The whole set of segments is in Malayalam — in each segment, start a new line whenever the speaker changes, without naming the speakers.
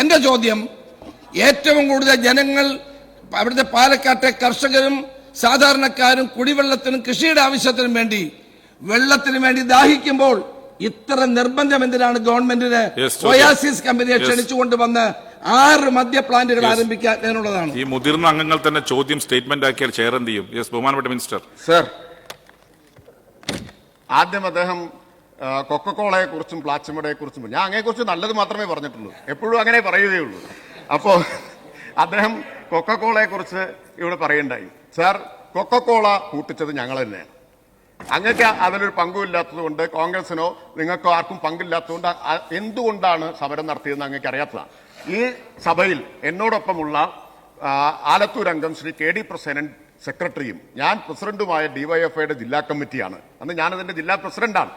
എന്റെ ചോദ്യം ഏറ്റവും കൂടുതൽ ജനങ്ങൾ അവിടുത്തെ പാലക്കാട്ടെ കർഷകരും സാധാരണക്കാരും കുടിവെള്ളത്തിനും കൃഷിയുടെ ആവശ്യത്തിനും വേണ്ടി വെള്ളത്തിന് വേണ്ടി ദാഹിക്കുമ്പോൾ ഇത്ര നിർബന്ധം എന്തിനാണ് ഗവൺമെന്റിന്. ഒയാസിസ് കമ്പനിയെ ക്ഷണിച്ചുകൊണ്ട് വന്ന് ആറ് മദ്യ പ്ലാന്റുകൾ ആരംഭിക്കാൻ എന്നുള്ളതാണ്?
ഈ മുതിർന്ന അംഗങ്ങൾ തന്നെ ചോദ്യം സ്റ്റേറ്റ്മെന്റ് ആക്കിയാൽ ചെയർ എന്ത് ചെയ്യും? യെസ് ബഹുമാനപ്പെട്ട മിനിസ്റ്റർ
സർ ആദ്യം അദ്ദേഹം ആ, പ്ലാച്ചിമടയെക്കുറിച്ചും കുറിച്ചും പ്ലാച്ചിമടയെ കുറിച്ചും ഞാൻ അങ്ങനെക്കുറിച്ച് നല്ലത് മാത്രമേ പറഞ്ഞിട്ടുള്ളൂ. എപ്പോഴും അങ്ങനെ പറയുകയുള്ളൂ അപ്പോൾ അദ്ദേഹം കൊക്കക്കോളയെക്കുറിച്ച് ഇവിടെ പറയണ്ടായി സാർ കൊക്കക്കോള കൂട്ടിച്ചത് ഞങ്ങൾ തന്നെയാണ്. അങ്ങക്ക് അതിലൊരു പങ്കുമില്ലാത്തതുകൊണ്ട് കോൺഗ്രസിനോ നിങ്ങൾക്കോ ആർക്കും പങ്കില്ലാത്തതുകൊണ്ട് എന്തുകൊണ്ടാണ് സമരം നടത്തിയതെന്ന് അങ്ങക്ക് അറിയാത്തതാണ് ഈ സഭയിൽ എന്നോടൊപ്പമുള്ള ആലത്തൂരംഗം ശ്രീ കെ ഡി പ്രസേനൻ സെക്രട്ടറിയും ഞാൻ പ്രസിഡന്റുമായ ഡിവൈഎഫ്ഐയുടെ ജില്ലാ കമ്മിറ്റിയാണ്. അന്ന് ഞാനതിന്റെ ജില്ലാ പ്രസിഡന്റാണ്.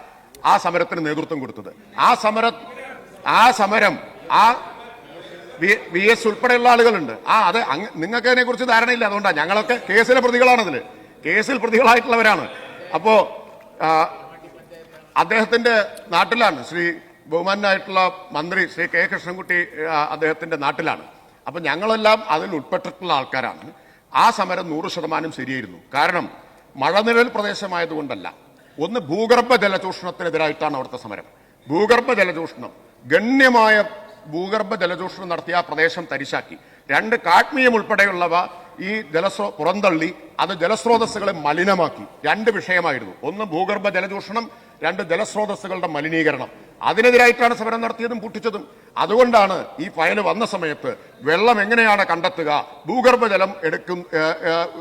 ആ സമരത്തിന് നേതൃത്വം കൊടുത്തത്. ആ സമര ആ സമരം ആ വി എസ് ഉൾപ്പെടെയുള്ള ആളുകളുണ്ട്. ആ അത് നിങ്ങൾക്ക് അതിനെ കുറിച്ച് ധാരണയില്ല. അതുകൊണ്ടാണ് ഞങ്ങളൊക്കെ കേസിലെ പ്രതികളാണ് അതിൽ. കേസിൽ പ്രതികളായിട്ടുള്ളവരാണ്. അപ്പോ അദ്ദേഹത്തിന്റെ നാട്ടിലാണ്. ശ്രീ ബഹുമാനായിട്ടുള്ള മന്ത്രി ശ്രീ കെ കൃഷ്ണൻകുട്ടി അദ്ദേഹത്തിന്റെ നാട്ടിലാണ്. അപ്പൊ ഞങ്ങളെല്ലാം അതിൽ ഉൾപ്പെട്ടിട്ടുള്ള ആൾക്കാരാണ്. ആ സമരം നൂറ് ശതമാനം ശരിയായിരുന്നു. കാരണം മഴനിഴൽ പ്രദേശമായതുകൊണ്ടല്ല. ഒന്ന് ഭൂഗർഭ ജലചൂഷണത്തിനെതിരായിട്ടാണ് അവിടുത്തെ സമരം. ഭൂഗർഭ ജലചൂഷണം. ഗണ്യമായ ഭൂഗർഭ ജലചൂഷണം നടത്തിയ ആ പ്രദേശം തരിശാക്കി. രണ്ട് കാഡ്മിയം ഉൾപ്പെടെയുള്ളവ ഈ ജലസ്രോ പുറന്തള്ളി അത് ജലസ്രോതസ്സുകളെ മലിനമാക്കി. രണ്ട് വിഷയമായിരുന്നു. ഒന്ന് ഭൂഗർഭ ജലചൂഷണം രണ്ട് ജലസ്രോതസ്സുകളുടെ മലിനീകരണം. അതിനെതിരായിട്ടാണ് സമരം നടത്തിയതും പൊട്ടിച്ചതും. അതുകൊണ്ടാണ് ഈ ഫയൽ വന്ന സമയത്ത് വെള്ളം എങ്ങനെയാണ് കണ്ടെത്തുക ഭൂഗർഭജലം എടുക്കും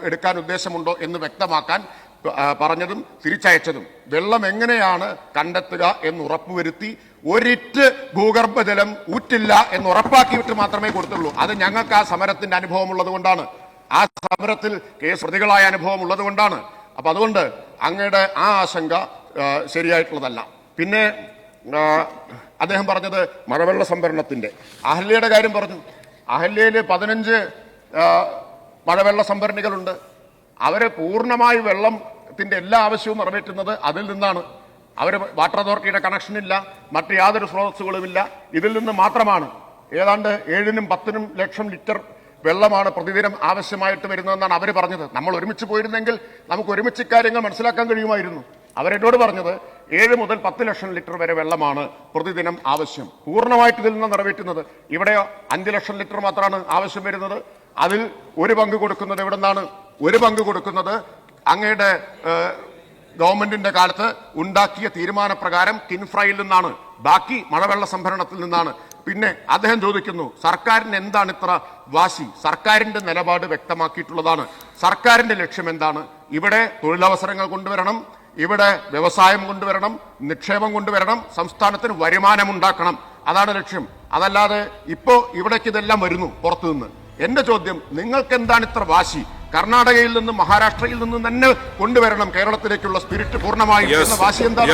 എടുക്കാൻ ഉദ്ദേശമുണ്ടോ എന്ന് വ്യക്തമാക്കാൻ പറഞ്ഞതും തിരിച്ചയച്ചതും. വെള്ളം എങ്ങനെയാണ് കണ്ടെത്തുക എന്ന് ഉറപ്പുവരുത്തി ഒരിറ്റ് ഭൂഗർഭജലം ഊറ്റില്ല എന്ന് ഉറപ്പാക്കിയിട്ട് മാത്രമേ കൊടുത്തുള്ളൂ. അത് ഞങ്ങൾക്ക് ആ സമരത്തിന്റെ അനുഭവം ഉള്ളത് കൊണ്ടാണ്. ആ സമരത്തിൽ കേസ് പ്രതികളായ അനുഭവം ഉള്ളത് കൊണ്ടാണ്. അപ്പൊ അതുകൊണ്ട് അങ്ങയുടെ ആ ആശങ്ക ശരിയായിട്ടുള്ളതല്ല. പിന്നെ അദ്ദേഹം പറഞ്ഞത് മഴവെള്ള സംഭരണത്തിന്റെ. അഹല്യയുടെ കാര്യം പറഞ്ഞു. അഹല്യയിൽ പതിനഞ്ച് മഴവെള്ള സംഭരണികളുണ്ട്. അവർ പൂർണമായി വെള്ളത്തിന്റെ എല്ലാ ആവശ്യവും നിറവേറ്റുന്നത് അതിൽ നിന്നാണ്. അവർ വാട്ടർ അതോറിറ്റിയുടെ കണക്ഷൻ ഇല്ല മറ്റ് യാതൊരു സ്രോതസ്സുകളുമില്ല. ഇതിൽ നിന്ന് മാത്രമാണ് ഏതാണ്ട് ഏഴിനും പത്തിനും ലക്ഷം ലിറ്റർ വെള്ളമാണ് പ്രതിദിനം ആവശ്യമായിട്ട് വരുന്നതെന്നാണ് അവർ പറഞ്ഞത്. നമ്മൾ ഒരുമിച്ച് പോയിരുന്നെങ്കിൽ നമുക്ക് ഒരുമിച്ച് കാര്യങ്ങൾ മനസ്സിലാക്കാൻ കഴിയുമായിരുന്നു. അവരെന്നോട് പറഞ്ഞത് ഏഴ് മുതൽ പത്ത് ലക്ഷം ലിറ്റർ വരെ വെള്ളമാണ് പ്രതിദിനം ആവശ്യം. പൂർണമായിട്ട് ഇതിൽ നിന്ന് നിറവേറ്റുന്നത്. ഇവിടെ അഞ്ച് ലക്ഷം ലിറ്റർ മാത്രമാണ് ആവശ്യം വരുന്നത്. അതിൽ ഒരു പങ്ക് കൊടുക്കുന്നത് എവിടെ നിന്നാണ് ഒരു പങ്ക് കൊടുക്കുന്നത് അങ്ങയുടെ ഗവൺമെന്റിന്റെ കാലത്ത് ഉണ്ടാക്കിയ തീരുമാനപ്രകാരം കിൻഫ്രയിൽ നിന്നാണ്. ബാക്കി മഴവെള്ള സംഭരണത്തിൽ നിന്നാണ്. പിന്നെ അദ്ദേഹം ചോദിക്കുന്നു സർക്കാരിന് എന്താണ് ഇത്ര വാശി? സർക്കാരിന്റെ നിലപാട് വ്യക്തമാക്കിയിട്ടുള്ളതാണ്. സർക്കാരിന്റെ ലക്ഷ്യം എന്താണ്? ഇവിടെ തൊഴിലവസരങ്ങൾ കൊണ്ടുവരണം ഇവിടെ വ്യവസായം കൊണ്ടുവരണം നിക്ഷേപം കൊണ്ടുവരണം സംസ്ഥാനത്തിന് വരുമാനം ഉണ്ടാക്കണം. അതാണ് ലക്ഷ്യം. അതല്ലാതെ ഇപ്പോ ഇവിടേക്ക് ഇതെല്ലാം വരുന്നു പുറത്തുനിന്ന്. എന്റെ ചോദ്യം നിങ്ങൾക്ക് എന്താണ് ഇത്ര വാശി? കർണാടകയിൽ നിന്നും മഹാരാഷ്ട്രയിൽ നിന്നും തന്നെ കൊണ്ടുവരണം കേരളത്തിലേക്കുള്ള സ്പിരിറ്റ് പൂർണമായി. വാശി
എന്താ?